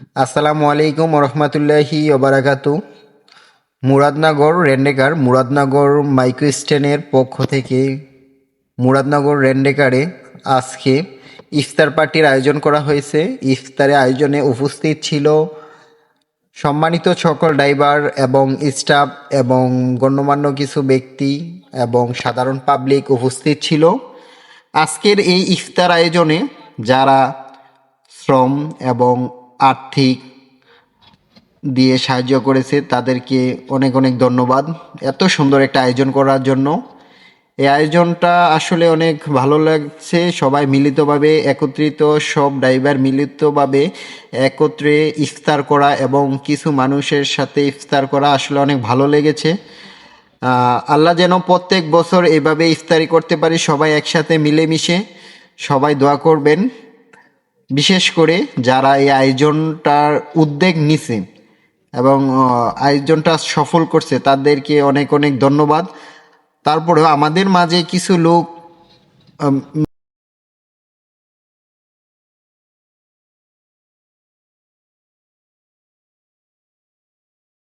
আসসালামু আলাইকুম রহমতুল্লাহি ওবারাকাতু। Muradnagar rent a car, Muradnagar micro স্ট্যান্ডের পক্ষ থেকে মুরাদনগর রেন্ডেকারে আজকে ইফতার পার্টির আয়োজন করা হয়েছে। ইফতারের আয়োজনে উপস্থিত ছিল সম্মানিত সকল ড্রাইভার এবং স্টাফ এবং গণ্যমান্য কিছু ব্যক্তি এবং সাধারণ পাবলিক উপস্থিত ছিল। আজকের এই ইফতার আয়োজনে যারা শ্রম এবং আর্থিক দিয়ে সাহায্য করেছে, তাদেরকে অনেক অনেক ধন্যবাদ। এত সুন্দর একটা আয়োজন করার জন্য। এই আয়োজনটা আসলে অনেক ভালো লাগছে। সবাই মিলিতভাবে একত্রিত, সব ড্রাইভার মিলিতভাবে একত্রে ইফতার করা এবং কিছু মানুষের সাথে ইফতার করা আসলে অনেক ভালো লেগেছে। আল্লাহ যেন প্রত্যেক বছর এভাবে ইফতারি করতে পারি, সবাই একসাথে মিলেমিশে সবাই দোয়া করবেন। বিশেষ করে যারা এই আয়োজনটার উদ্যোগ নিছে এবং আয়োজনটা সফল করছে, তাদেরকে অনেক অনেক ধন্যবাদ। তারপরেও আমাদের মাঝে কিছু লোক